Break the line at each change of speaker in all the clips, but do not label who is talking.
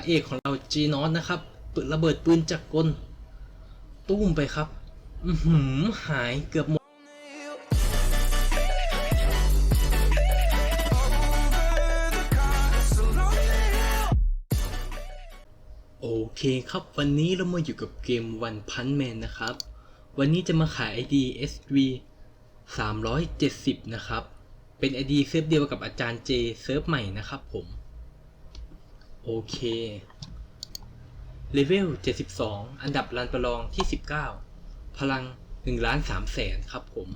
ระเอกของเราจีนอสนะครับเปิดระเบิดปืนจากกลตุ้มไปครับ อือหือหายเกือบหมด โอเคครับวันนี้เรามาอยู่กับเกม One Punch Man นะครับ วันนี้จะมาขาย ID SV 370 นะครับ เป็น ID เซิร์ฟเดียวกับอาจารย์เจเซิร์ฟใหม่นะครับผม โอเค เลเวล 72 อันดับรันประลองที่ 19 พลัง1ล้าน3แสนครับผม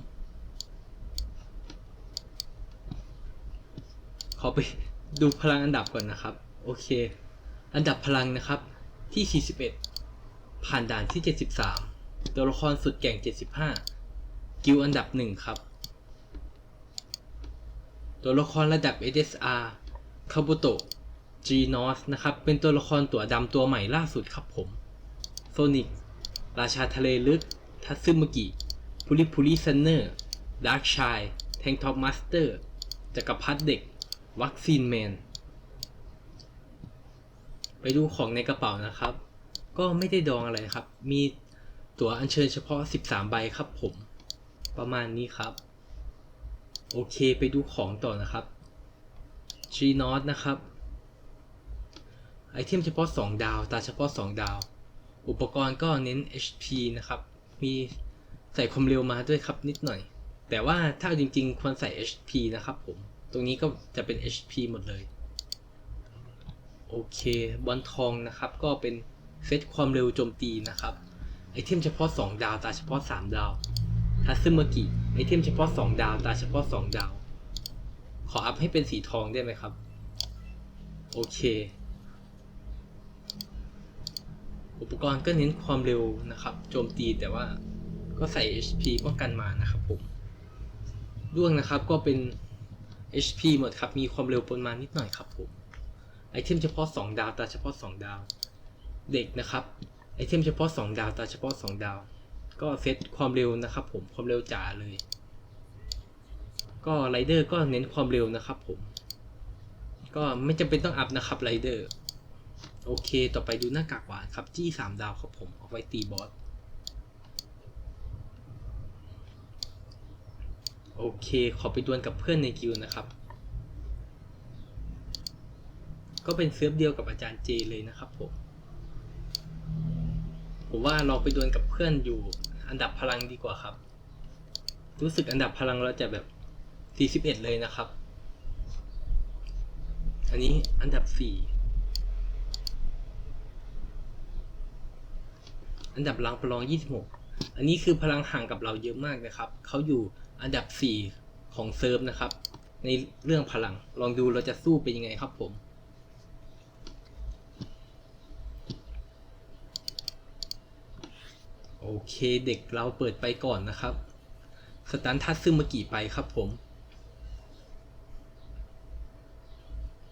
ขอไปดูพลังอันดับก่อนนะครับ โอเค อันดับพลังนะครับที่ 41 ผ่านด่านที่ 73 ตัวละครสุดแก่ง 75 กิลอันดับ 1 ครับ ตัวละครระดับ SSR คาบุโตะ G n o s นะครับ เป็นตัวละครตัวดำตัวใหม่ล่าสุดครับผม โซนิก ราชาทะเลลึก ทัตซึมุกิพูริพูริซันเนอร์ ดาร์กชายแทงท็อปมาสเตอร์ จักรพรรดิเด็ก วัคซีนแมน ไปดูของในกระเป๋านะครับ ก็ไม่ได้ดองอะไรครับ มีตั๋วอัญเชิญเฉพาะ 13 ใบครับผม ประมาณนี้ครับ โอเคไปดูของต่อนะครับ G n o t นะครับ ไอเทมเฉพาะ 2 ดาว ตาเฉพาะ 2 ดาว อุปกรณ์ก็เน้น HP นะครับ มีใส่ความเร็วมาด้วยครับนิดหน่อย แต่ว่าถ้าจริงๆ ควรใส่ HP นะครับผม ตรงนี้ก็จะเป็น HP หมดเลย โอเค บอลทองนะครับ ก็เป็นเซตความเร็วโจมตีนะครับ ไอเทมเฉพาะ 2 ดาว ตาเฉพาะ 3 ดาวทัซึมากิไอเทมเฉพาะ 2 ดาว ตาเฉพาะ 2 ดาว ขออัพให้เป็นสีทองได้ไหมครับ โอเค อุปกรณ์ก็เน้นความเร็วนะครับ โจมตีแต่ว่าก็ใส่ HP ป้องกันมานะครับผมด้วงนะครับก็เป็น HP หมดครับ มีความเร็วปนมานิดหน่อยครับผมไอเทมเฉพาะ 2 ดาวตาเฉพาะ 2 ดาว เด็กนะครับไอเทมเฉพาะ 2 ดาวตาเฉพาะ 2 ดาว ก็เซตความเร็วนะครับผมความเร็วจ๋าเลย ก็ไรเดอร์ก็เน้นความเร็วนะครับผม ก็ไม่จำเป็นต้องอัพนะครับไรเดอร์ โอเค ต่อไปดูหน้ากากหวานครับจี้สามดาวครับผมเอาไว้ตีบอสโอเค ขอไปดวลกับเพื่อนในกิลด์นะครับ ก็เป็นเซิร์ฟเดียวกับอาจารย์เจเลยนะครับผม ผมว่าเราไปดวลกับเพื่อนอยู่อันดับพลังดีกว่าครับ รู้สึกอันดับพลังเราจะแบบ 41 เลยนะครับ อันนี้อันดับ 4 อันดับลังประลอง 26 อันนี้คือพลังห่างกับเราเยอะมากนะครับ เขาอยู่อันดับ 4 ของเซิร์ฟนะครับ ในเรื่องพลัง ลองดูเราจะสู้เป็นยังไงครับผมโอเคเด็กเราเปิดไปก่อนนะครับ สตันทัดซึมากี่ไปครับผม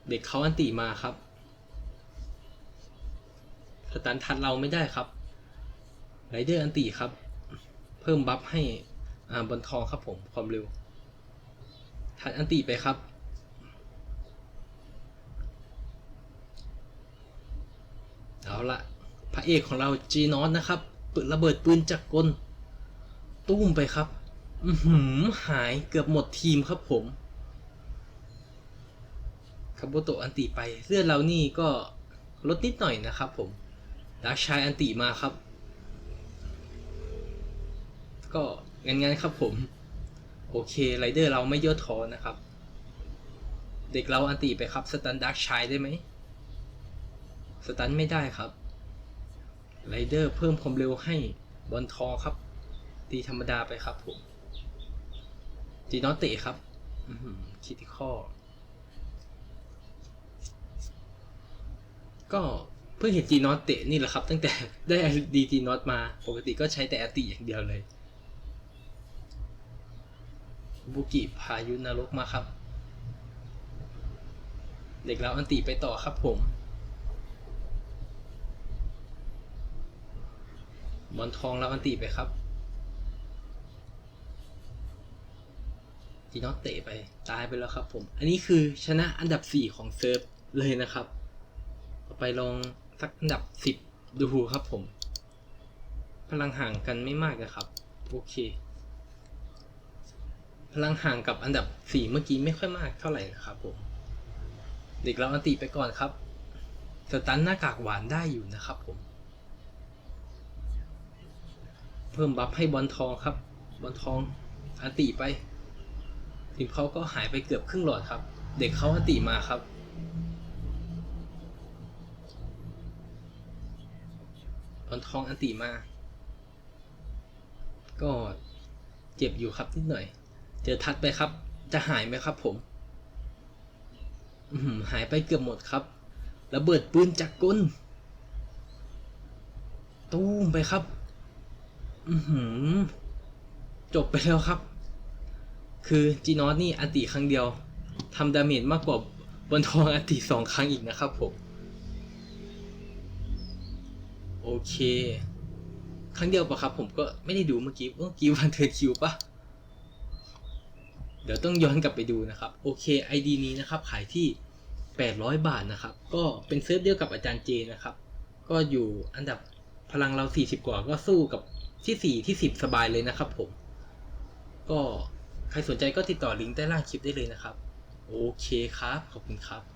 เด็กเขาอันติมาครับ สตันทัดเราไม่ได้ครับ ไรเดอร์อันติครับ เพิ่มบัฟให้อ่าบนทองครับผมความเร็วทัดอันติไปครับ เอาละพระเอกของเราจีนอนนะครับเปิดระเบิดปืนจากกล ตุ้มไปครับ อืหือหายเกือบหมดทีมครับผมคาโบโตอันติไปเลือดเรานี่ก็ลดนิดหน่อยนะครับผมดาร์กชายอันติมาครับ ก็งั้นๆครับผม โอเคไรเดอร์เราไม่ย่อท้อนะครับ เด็กเราอันติไปครับสตันดาร์กชายได้ไหมสตันไม่ได้ครับไรเดอร์เพิ่มความเร็วให้บอลทองครับ ตีธรรมดาไปครับผมจีนอตเตะครับคิติคอก็เพิ่งเห็นจีนอตเตะนี่แหละครับ ตั้งแต่ได้ดีจีนอตมา ปกติก็ใช้แต่อติอย่างเดียวเลย บุกิพายุนรกมาครับ เด็กเราอันติไปต่อครับผม บอลทองเราอันติไปครับจีนอตเตะไปตายไปแล้วครับผม อันนี้คือชนะอันดับ 4 ของเซิร์ฟเลยนะครับ ต่อไปไปลองสักอันดับสิบดูครับผม พลังห่างกันไม่มากนะครับ โอเค พลังห่างกับอันดับสี่เมื่อกี้ไม่ค่อยมากเท่าไหร่นะครับผม เด็กเราอันติไปก่อนครับ สตันหน้ากากหวานได้อยู่นะครับผม เพิ่มบัฟให้บอลทองครับ บอลทองอันติไป ทีมเขาก็หายไปเกือบครึ่งหลอดครับ เด็กเขาอันติมาครับบอลทองอันติมา ก็เจ็บอยู่ครับนิดหน่อย เจอทัดไปครับ จะหายไหมครับผมหายไปเกือบหมดครับระเบิดปืนจากก้นตู้มไปครับ อือหือจบไปแล้วครับ คือจีนอสนี่อันติครั้งเดียวทำดาเมจมากกว่าบนทองอันติสองครั้งอีกนะครับผม โอเค ครั้งเดียวปะครับ ผมก็ไม่ได้ดูเมื่อกี้เมื่อกี้วันเทอร์คิวปะ เดี๋ยวต้องย้อนกลับไปดูนะครับ โอเค ID นี้นะครับ ขายที่ 800 บาทนะครับ ก็เป็นเซิร์ฟเดียวกับอาจารย์เจนะครับ ก็อยู่อันดับพลังเรา 40 กว่า ก็สู้กับที่ 4 ที่ 10 สบายเลยนะครับผม ก็ใครสนใจก็ติดต่อลิงก์ใต้ล่างคลิปได้เลยนะครับ โอเคครับ ขอบคุณครับ